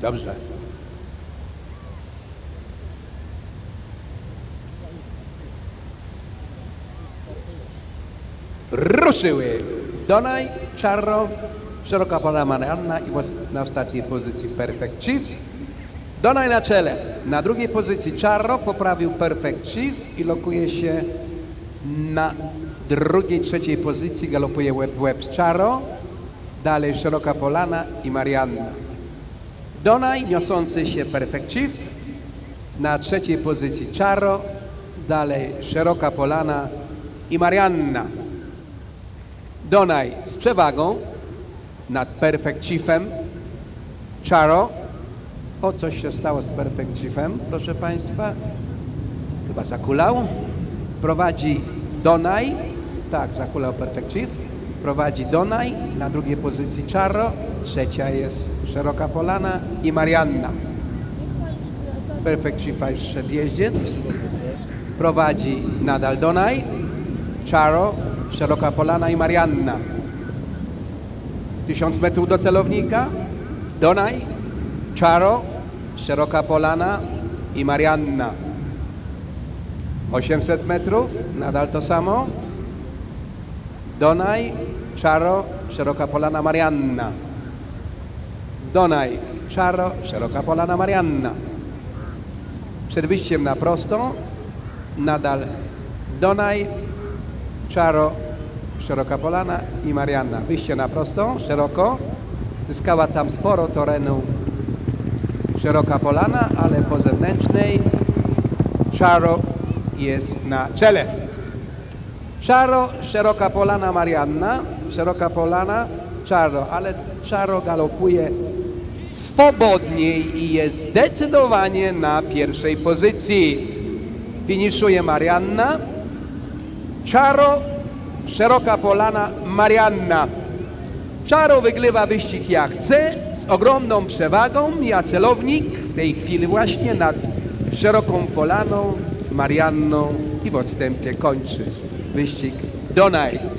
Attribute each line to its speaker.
Speaker 1: Dobrze. Ruszyły. Donaj, Czarro, szeroka pola Marianna i na ostatniej pozycji Perfect Chief. Donaj na czele. Na drugiej pozycji Czarro poprawił Perfect Chief i lokuje się na drugiej, trzeciej pozycji. Galopuje łeb w łeb z Czarro. Dalej Szeroka Polana i Marianna. Donaj niosący się Perfect Chief. Na trzeciej pozycji Czarro. Dalej Szeroka Polana i Marianna. Donaj z przewagą nad Perfect Chiefem. Czaro. O, coś się stało z Perfect Chiefem, proszę Państwa. Chyba zakulał. Prowadzi Donaj. Tak, zakulał Perfect Chief. Prowadzi Donaj. Na drugiej pozycji Czaro. Trzecia jest Szeroka Polana i Marianna. Perfect szedł jeździec. Prowadzi nadal Donaj. Czaro, Szeroka Polana i Marianna. Tysiąc metrów do celownika. Donaj, Czaro, Szeroka Polana i Marianna. 800 metrów, nadal to samo. Donaj, Czaro, Szeroka Polana, Marianna. Donaj, Czaro, Szeroka Polana, Marianna. Przed wyjściem na prostą nadal Donaj, Czaro, Szeroka Polana i Marianna. Wyjście na prostą, szeroko. Zyskała tam sporo terenu Szeroka Polana, ale po zewnętrznej Czaro jest na czele. Czaro, Szeroka Polana, Marianna. Szeroka Polana, Czaro, ale Czaro galopuje swobodniej i jest zdecydowanie na pierwszej pozycji. Finiszuje Marianna. Czaro, Szeroka Polana, Marianna. Czaro wygrywa wyścig jak chce, z ogromną przewagą. Ja celownik w tej chwili właśnie nad Szeroką Polaną, Marianną i w odstępie kończy wyścig Donaj.